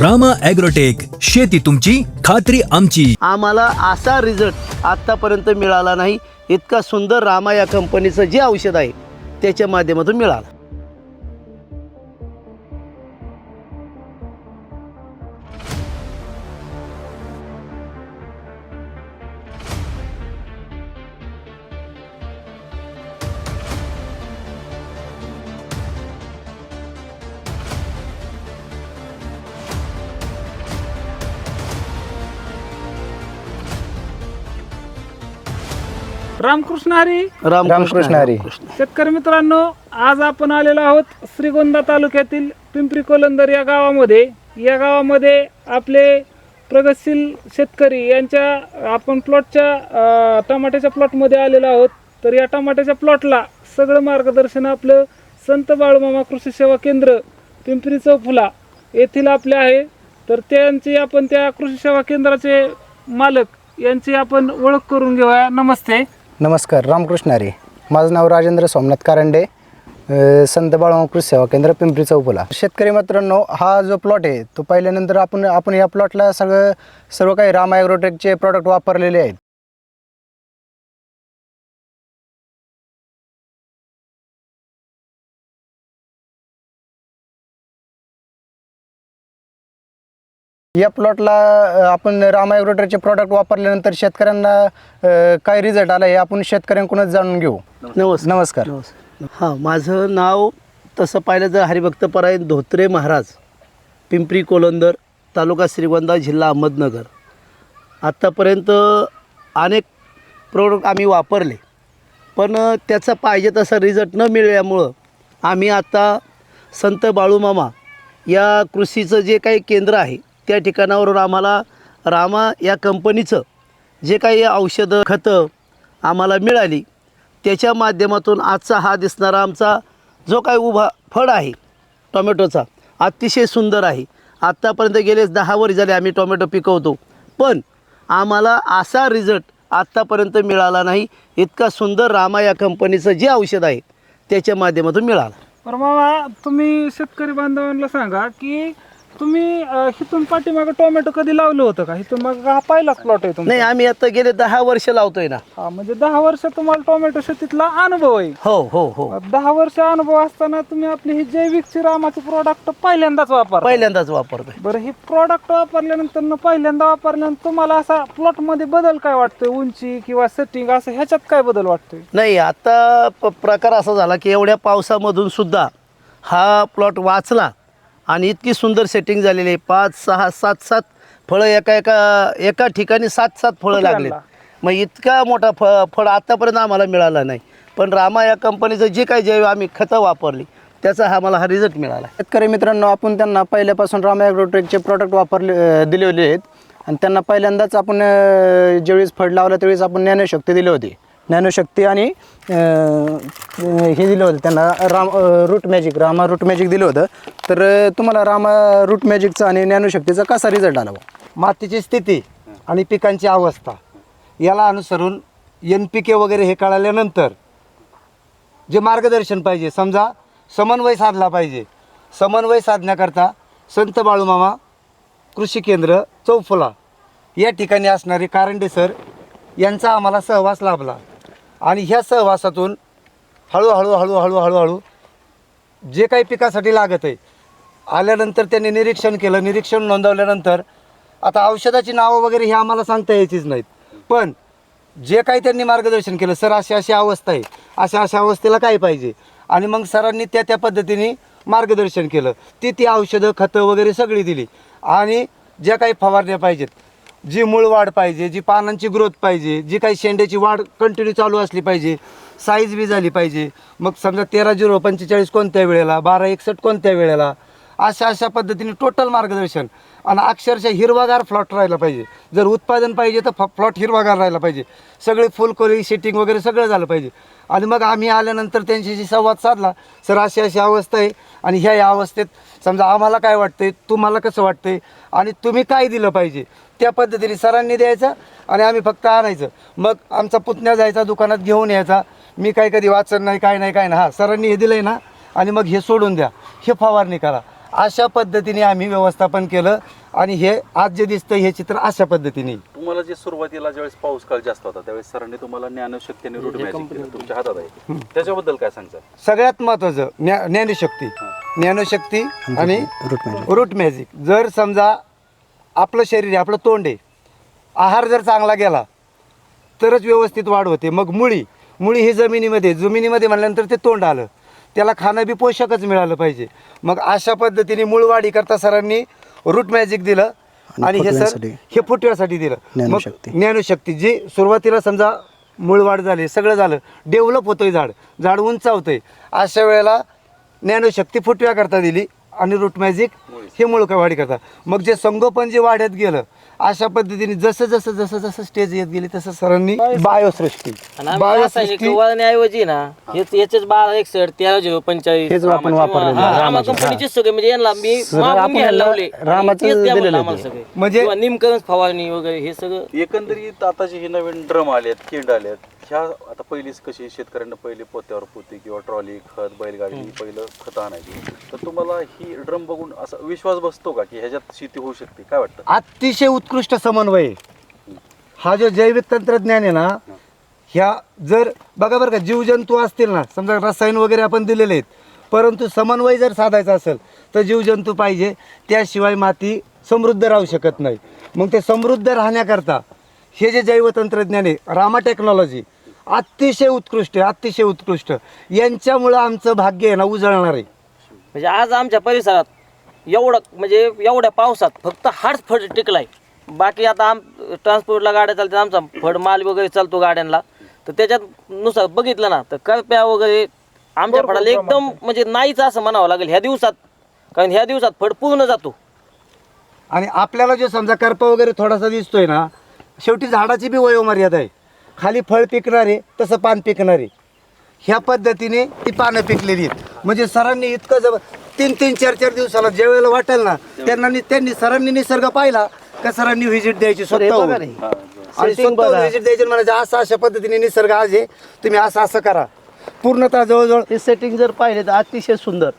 Rama agrotech शेती तुमची खात्री आमची. आम्हाला असा रिझल्ट आत्तापर्यंत मिळाला नाही इतका सुंदर रामा या कंपनीचं जे औषध आहे त्याच्या माध्यमातून मिळालं. रामकृष्ण हरी. रामकृष्ण हरी. शेतकरी मित्रांनो आज आपण आलेलो आहोत श्रीगोंदा तालुक्यातील पिंपरी कोलंदर या गावामध्ये. या गावामध्ये आपले प्रगतशील शेतकरी यांच्या आपण प्लॉटच्या टमाट्याच्या प्लॉटमध्ये आलेलो आहोत. तर या टमाट्याच्या प्लॉटला सगळं मार्गदर्शन आपलं संत बाळूमामा कृषी सेवा केंद्र पिंपरी चौफुला येथील आपले आहे. तर त्यांची आपण त्या कृषी सेवा केंद्राचे मालक यांची आपण ओळख करून घेऊया. नमस्ते. नमस्कार रामकृष्ण अरे माझं नाव राजेंद्र सोमनाथ कारंडे संत बाळामा कृषी सेवा केंद्र पिंपरी चौफुला. शेतकरी मित्रांनो हा जो प्लॉट आहे तो पाहिल्यानंतर आपण आपण या प्लॉटला सगळं सर्व काही राम ॲग्रोटेकचे प्रॉडक्ट वापरलेले आहेत. या प्लॉटला आपण राम ॲग्रोटेकचे प्रॉडक्ट वापरल्यानंतर शेतकऱ्यांना काय रिझल्ट आला हे आपण शेतकऱ्यांकडूनच जाणून घेऊ. नमस्कार. नमस्कार. हां माझं नाव तसं पाहिलं तर हरिभक्त परायण धोत्रे महाराज पिंपरी कोलंदर तालुका श्रीगोंदा जिल्हा अहमदनगर. आत्तापर्यंत अनेक प्रोडक्ट आम्ही वापरले पण त्याचा पाहिजे तसा रिझल्ट न मिळाल्यामुळं आम्ही आता संत बाळूमामा या कृषीचं जे काही केंद्र आहे त्या ठिकाणावरून आम्हाला रामा या कंपनीचं जे काही औषधं खतं आम्हाला मिळाली त्याच्या माध्यमातून आजचा हा दिसणारा आमचा जो काही उभा फळ आहे टोमॅटोचा अतिशय सुंदर आहे. आत्तापर्यंत गेलेच दहा वर्ष झाले आम्ही टोमॅटो पिकवतो पण आम्हाला असा रिझल्ट आत्तापर्यंत मिळाला नाही. इतका सुंदर रामा या कंपनीचं जे औषध आहे त्याच्या माध्यमातून मिळालं. तर मामा तुम्ही शेतकरी बांधवांना सांगा की तुम्ही अं, हिथून पाठीमागं टोमॅटो कधी लावलं होतं का? हिथून मग हा पहिलाच प्लॉट आहे तुमचा? नाही आम्ही आता गेले दहा वर्ष लावतोय ना. हा म्हणजे दहा वर्ष तुम्हाला टोमॅटो शेतीतला अनुभव आहे. हो हो हो. दहा वर्ष अनुभव असताना तुम्ही आपली ही जैविकची रामाचे प्रोडक्ट पहिल्यांदाच वापर पहिल्यांदाच वापरतोय. बरं ही प्रॉडक्ट वापरल्यानंतर न पहिल्यांदा वापरल्यानंतर तुम्हाला असा प्लॉटमध्ये बदल काय वाटतोय? उंची किंवा सेटिंग असं ह्याच्यात काय बदल वाटतोय? नाही आता प प्रकार असा झाला की एवढ्या पावसामधून सुद्धा हा प्लॉट वाचला आणि इतकी सुंदर सेटिंग झालेली आहे. पाच सहा सात सात फळं एका एका एका ठिकाणी सात सात फळं लागले कुठल्यांना? मग इतका मोठा फ फळ आत्तापर्यंत आम्हाला मिळाला नाही. पण रामा या कंपनीचं जे काही जैव आम्ही खतं वापरली त्याचा हा मला हा रिझल्ट मिळाला. शेतकरी मित्रांनो आपण त्यांना पहिल्यापासून राम ॲग्रोटेकचे प्रॉडक्ट वापरले दिलेले आहेत. आणि त्यांना पहिल्यांदाच आपण ज्यावेळेस फळ लावलं त्यावेळेस आपण ज्ञानशक्ती दिली होती. ज्ञानशक्ती आणि हे दिलं होतं त्यांना Ram root magic Rama root magic दिलं होतं. तर तुम्हाला रामा रूट मॅजिकचा आणि ज्ञानशक्तीचा कसा रिझल्ट आला बा? मातीची स्थिती आणि पिकांची अवस्था याला अनुसरून एन पी के वगैरे हे कळाल्यानंतर जे मार्गदर्शन पाहिजे समजा समन्वय साधला पाहिजे. समन्वय साधण्याकरता संत बाळूमामा कृषी केंद्र चौफुला या ठिकाणी असणारे कारंडे सर यांचा आम्हाला सहवास लाभला. आणि ह्या सहवासातून हळूहळू हळूहळू हळूहळू जे काही पिकासाठी लागत आहे आल्यानंतर त्यांनी निरीक्षण केलं. निरीक्षण नोंदवल्यानंतर आता औषधाची नावं वगैरे हे आम्हाला सांगता यायचीच नाहीत. पण जे काही त्यांनी मार्गदर्शन केलं सर अशी अशी अवस्था आहे. अशा अशा अवस्थेला काय पाहिजे? आणि मग सरांनी त्या त्या पद्धतीने मार्गदर्शन केलं. ती ती औषधं खतं वगैरे सगळी दिली. आणि ज्या काही फवारण्या पाहिजेत जी मूळ वाढ पाहिजे जी पानांची ग्रोथ पाहिजे जी काही शेंड्याची वाढ कंटिन्यू चालू असली पाहिजे साईज बी झाली पाहिजे. मग समजा तेरा झिरो पंचेचाळीस कोणत्या वेळेला बारा एकसष्ट कोणत्या वेळेला अशा अशा पद्धतीने टोटल मार्गदर्शन आणि अक्षरशः हिरवागार फ्लॉट राहिला पाहिजे. जर उत्पादन पाहिजे तर फ्लॉट हिरवागार राहिला पाहिजे. सगळे फुलकोली सेटिंग वगैरे सगळं झालं पाहिजे. आणि मग आम्ही आल्यानंतर त्यांच्याशी संवाद साधला. सर अशी अशी अवस्था आहे. आणि ह्या या अवस्थेत समजा आम्हाला काय वाटतंय? तुम्हाला कसं वाटतंय? आणि तुम्ही काय दिलं पाहिजे? त्या पद्धतीने सरांनी द्यायचं आणि आम्ही फक्त आणायचं. मग आमचा पुतण्या जायचा दुकानात घेऊन यायचा. मी काय कधी वाचन नाही काय नाही काय नाही. हा सरांनी हे दिलं आहे ना आणि मग हे सोडून द्या. हे फवारणी करा. अशा पद्धतीने आम्ही व्यवस्थापन केलं आणि हे आज जे दिसतं हे चित्र अशा पद्धतीने. तुम्हाला जे सुरुवातीला ज्यावेळेस पाऊस काळ जास्त होता त्यावेळेस सरांनी तुम्हाला ज्ञानशक्ती आणि रूट मॅजिक दिलं तुमच्या हातात आहे. त्याच्याबद्दल काय सांगता सगळ्यात महत्त्वाचं ज्ञा ज्ञानशक्ती. ज्ञानशक्ती आणि रूट मॅजिक जर समजा आपलं शरीर आहे आपलं तोंड आहे. आहार जर चांगला गेला तरच व्यवस्थित वाढ होते. मग मुळी मुळी ही जमिनीमध्ये जमिनीमध्ये म्हणल्यानंतर ते तोंड आलं. त्याला खाणं बी पोषकच मिळालं पाहिजे. मग अशा पद्धतीने मूळ वाढी करता सरांनी रूट मॅजिक दिलं आणि हे सर. हे फुटव्यासाठी दिलं. मग ज्ञानशक्ती. जी सुरुवातीला समजा मूळ वाढ झाली सगळं झालं डेव्हलप होतंय झाड. झाड उंचावतंय. अशा वेळेला ज्ञानशक्ती फुटव्या करता दिली आणि रूट मॅजिक हे मूळ वाढी करता? मग जे संगोपन जे वाढत गेलं अशा पद्धतीने जसं जसं जसं जसं स्टेज येत गेली तसं सरांनी बायोसृष्टी. रासायनिक वळण्याऐवजी ना हेच याचेच बारा एकसठ तेरा झिरो पंचेचाळीस. हेच आपण वापरलेलं आहे, आम्हाला रामाचे. कंपनीचे सगळे म्हणजे यांना मी सर, मागून आपण घ्यायला यांना लावले. रामाचं आणि तेच द्या दिलेलं म्हणलं आहे. आम्हाला ते. सगळे. म्हणजे- किंवा निमकरण फवारणी वगैरे हे सगळं एकंदरीत आता जे हे नवीन ड्रम आलेत किंड आलेत. ह्या आता पहिलीच कशी शेतकऱ्यांना पहिले पोत्यावर पोती किंवा ट्रॉली खत बैलगाडी पहिलं खत आणायची. तर तुम्हाला ही ड्रम बघून असा विश्वास बसतो का की ह्याच्यात शेती होऊ शकते? काय वाटतं? अतिशय उत्कृष्ट समन्वय आहे. हा जो जैविक तंत्रज्ञान आहे ना ह्या जर बघा बरं का जीवजंतू असतील ना समजा रसायन वगैरे आपण दिलेले आहेत परंतु समन्वय जर साधायचा असेल तर जीवजंतू पाहिजे. त्याशिवाय माती समृद्ध राहू शकत नाही. मग ते समृद्ध राहण्याकरता हे जे जैवतंत्रज्ञान आहे रामा टेक्नॉलॉजी अतिशय उत्कृष्ट अतिशय उत्कृष्ट. यांच्यामुळं आमचं भाग्य आहे ना उजळणार आहे. म्हणजे आज आमच्या परिसरात एवढं म्हणजे एवढ्या पावसात फक्त हाच फड टिकलाय. बाकी आता आम ट्रान्सपोर्टला गाड्या चालतात आमचा फड माल वगैरे चालतो गाड्यांना. तर त्याच्यात नुसार बघितलं ना तर करप्या वगैरे आमच्या फडाला एकदम म्हणजे नाहीच असं म्हणावं लागेल. ह्या दिवसात कारण ह्या दिवसात फड पूर्ण जातो. आणि आपल्याला जो समजा करपा वगैरे थोडासा दिसतोय ना शेवटी झाडाची बी वयोमर्यादा आहे. खाली फळ पिकणार आहे तसं पान पिकणार. आहे ह्या पद्धतीने ती पानं पिकलेली आहेत. म्हणजे सरांनी इतकं जब तीन तीन चार चार दिवसाला ज्या वेळेला वाटेल ना त्यांना नि- त्यांनी सरांनी निसर्ग पाहिला का सरांनी व्हिजिट द्यायची सर हे स्वतः बघा. नाही आणि Setting बघा. हे सेटिंग जर पाहिले तर अतिशय सुंदर.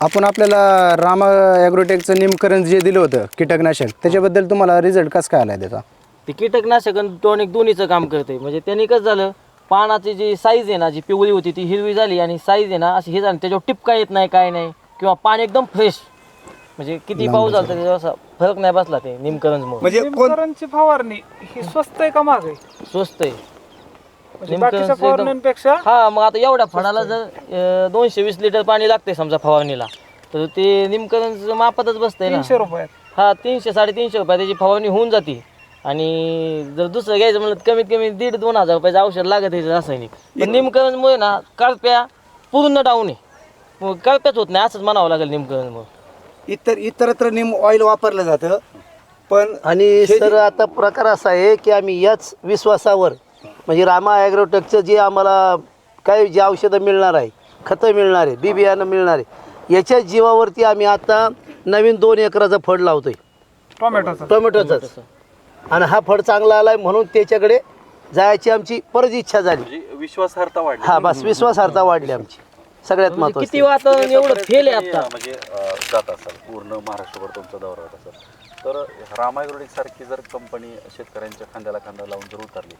आपण आपल्याला रामा ॲग्रोटेकचं निमकरण जे दिलं होतं कीटकनाशक त्याच्याबद्दल तुम्हाला रिझल्ट कसं काय आला त्याचा? ते कीटकनाशक आणि टॉनिक दोन्हीचं काम करते म्हणजे त्यांनी कसं झालं पानाची जी साईज आहे ना जी पिवळी होती ती हिरवी झाली आणि साईज आहे ना अशी हे झाली त्याच्यावर टिपका येत नाही काय नाही किंवा पाणी एकदम फ्रेश म्हणजे किती पाऊस झाला तरी त्याचा असा फरक नाही बसला ते निमकरंजमुळे म्हणजे कोण निमकरणची फवारणी ही स्वस्त आहे का महाग आहे? स्वस्त आहे. म्हणजे बाकीच्या एकदम- फवारण्यांपेक्षा हा मग आता एवढ्या फळाला जर अं, दोनशे वीस लिटर पाणी लागते समजा फवारणीला तर ते निमकरणचं मापातच बसतंय ना. तीनशे रुपयात. हा तीनशे साडेतीनशे रुपये त्याची फवारणी होऊन जाते. आणि जर दुसरं घ्यायचं म्हणलं तर कमीत कमी दीड दोन हजार रुपयाचं औषध लागत आहे रासायनिक. पण निमकरणमुळे ना कळप्या पूर्ण डाऊन आहे. मग कळप्याच होत नाही असंच म्हणावं लागेल निमकरणमुळे इतर इतरत्र निम ऑइल वापरलं जातं पण आणि सर आता प्रकार असा आहे की आम्ही याच विश्वासावर म्हणजे रामा ॲग्रोटेकचं जे आम्हाला काही जे औषधं मिळणार आहे खतं मिळणार आहे बी बियाणं मिळणार आहे याच्या जीवावरती आम्ही आता नवीन दोन एकराचं फळ लावतोय. टोमॅटोचा. टोमॅटोचाच. आणि हा फळ चांगला आलाय म्हणून त्याच्याकडे जायची आमची परत इच्छा झाली. म्हणजे विश्वासार्हता वाढली. हा बस विश्वासार्हता वाढली आमची. सगळ्यात म्हणजे महत्वाचं. किती वातावरण एवढं फेल आहे आता? म्हणजे अं, जात असाल पूर्ण महाराष्ट्रभर तुमचा दौरा होत असेल तर रामायग्रोडिक सारखी जर कंपनी शेतकऱ्यांच्या खांद्याला खांदा लावून जर उतरली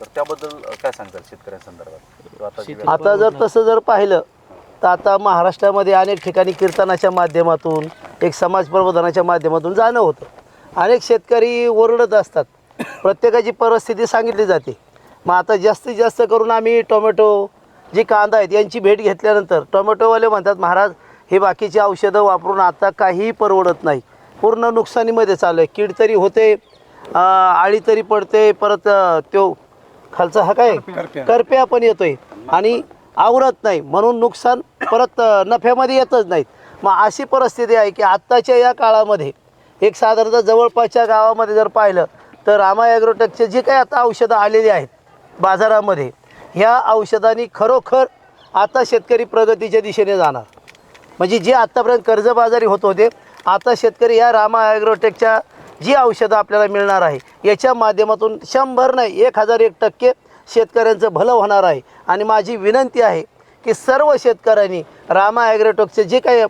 तर त्याबद्दल अं, काय सांगताल शेतकऱ्यांसंदर्भात? किंवा आता जी आता जर तसं जर पाहिलं तर आता महाराष्ट्रामध्ये अनेक ठिकाणी कीर्तनाच्या माध्यमातून एक समाज प्रबोधनाच्या माध्यमातून जाणं होतं. अनेक शेतकरी ओरडत असतात. प्रत्येकाची परिस्थिती सांगितली जाते. मग आता जास्तीत जास्त करून आम्ही टोमॅटो जी कांदा आहेत यांची भेट घेतल्यानंतर टोमॅटोवाले म्हणतात महाराज हे बाकीची औषधं वापरून आता काहीही परवडत नाही. पूर्ण नुकसानीमध्ये चालू आहे कीड तरी होते आळी तरी पडते परत त्यो खालचा हा काय? करप्या. पण येतोय. आणि आवरत नाही. म्हणून नुकसान परत नफ्यामध्ये येतच नाहीत. मग अशी परिस्थिती आहे की आत्ताच्या या काळामध्ये एक साधारणतः जवळपासच्या गावामध्ये जर पाहिलं तर रामा ॲग्रोटेकचे जे काही आता औषधं आलेली आहेत बाजारामध्ये ह्या औषधांनी खरोखर आता शेतकरी प्रगतीच्या दिशेने जाणार. म्हणजे जे आत्तापर्यंत कर्जबाजारी होत होते आता शेतकरी या रामा ॲग्रोटेकच्या जी औषधं आपल्याला मिळणार आहे याच्या माध्यमातून शंभर नाही एक हजार एक टक्के शेतकऱ्यांचं भलं होणार आहे. आणि माझी विनंती आहे की सर्व शेतकऱ्यांनी रामा ॲग्रोटेकचे जे काही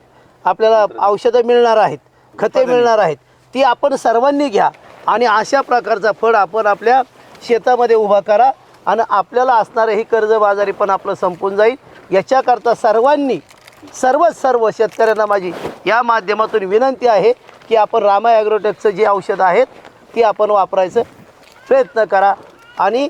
आपल्याला औषधं मिळणार आहेत खते मिळणार आहेत. ती आपण सर्वांनी घ्या आणि अशा प्रकारचा फळ आपण आपल्या शेतामध्ये उभा करा आणि आपल्याला असणारं ही कर्जबाजारी पण आपलं संपून जाईल. याच्याकरता सर्वांनी सर्वच सर्व शेतकऱ्यांना माझी या माध्यमातून विनंती आहे की आपण रामा ॲग्रोटेकचं जे औषध आहेत ती आपण वापरायचं प्रयत्न करा आणि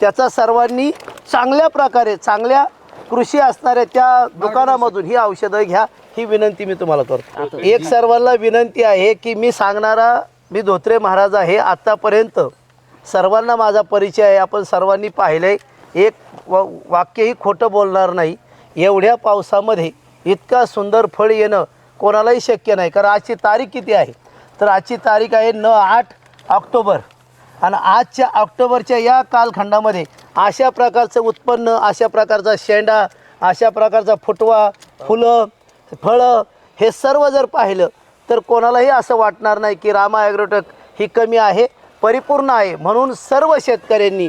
त्याचा सर्वांनी चांगल्या प्रकारे चांगल्या कृषी असणाऱ्या त्या दुकानामधून ही औषधं घ्या. ही विनंती मी तुम्हाला करतो. एक सर्वांना विनंती आहे की मी सांगणारा मी धोत्रे महाराज आहे आत्तापर्यंत सर्वांना माझा परिचय आहे. आपण सर्वांनी पाहिलं आहे एक वा वाक्यही खोटं बोलणार नाही. एवढ्या पावसामध्ये इतका सुंदर फळ येणं कोणालाही शक्य नाही. कारण आजची तारीख किती आहे? तर आजची तारीख आहे न आठ ऑक्टोबर. आणि आजच्या ऑक्टोबरच्या या कालखंडामध्ये अशा प्रकारचं उत्पन्न अशा प्रकारचा शेंडा अशा प्रकारचा फुटवा फुलं फळं हे सर्व जर पाहिलं तर कोणालाही असं वाटणार नाही की रामा ॲग्रोटेक ही कमी आहे परिपूर्ण आहे. म्हणून सर्व शेतकऱ्यांनी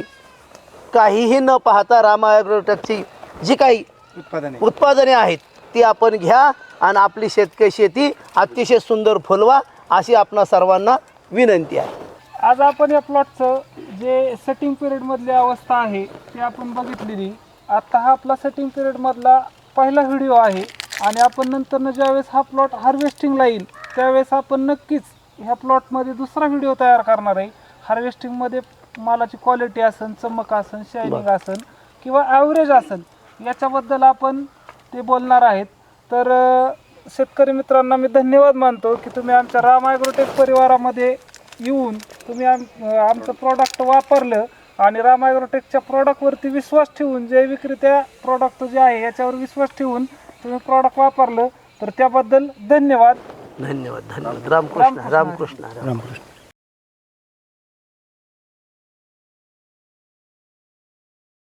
काहीही न पाहता रामा ॲग्रोटेकची जी काही उत्पादने. उत्पादने आहेत ती आपण घ्या आणि आपली शेतकरी शेती अतिशय सुंदर फुलवा अशी आपणा सर्वांना विनंती आहे. आज आपण या प्लॉटचं जे सेटिंग पिरियडमधली अवस्था आहे ती आपण बघितलेली. आता हा आपला सेटिंग पिरियडमधला पहिला व्हिडिओ आहे. आणि आपण नंतरनं ज्यावेळेस हा प्लॉट हार्वेस्टिंगला येईल त्यावेळेस आपण नक्कीच ह्या प्लॉटमध्ये दुसरा व्हिडिओ तयार करणार आहे. हार्वेस्टिंगमध्ये मालाची क्वालिटी असन चमक असन शायनिंग असन किंवा ॲव्हरेज असन याच्याबद्दल आपण ते बोलणार आहेत. तर शेतकरी मित्रांना मी धन्यवाद मानतो की तुम्ही आमच्या राम ॲग्रोटेक परिवारामध्ये येऊन तुम्ही आम आमचं प्रॉडक्ट वापरलं आणि राम ॲग्रोटेकच्या प्रॉडक्टवरती विश्वास ठेवून जैविकरित्या प्रॉडक्ट जे आहे याच्यावर विश्वास ठेवून तुम्ही प्रॉडक्ट वापरलं तर त्याबद्दल धन्यवाद. धन्यवाद धन्यवाद. रामकृष्ण. रामकृष्ण रामकृष्ण.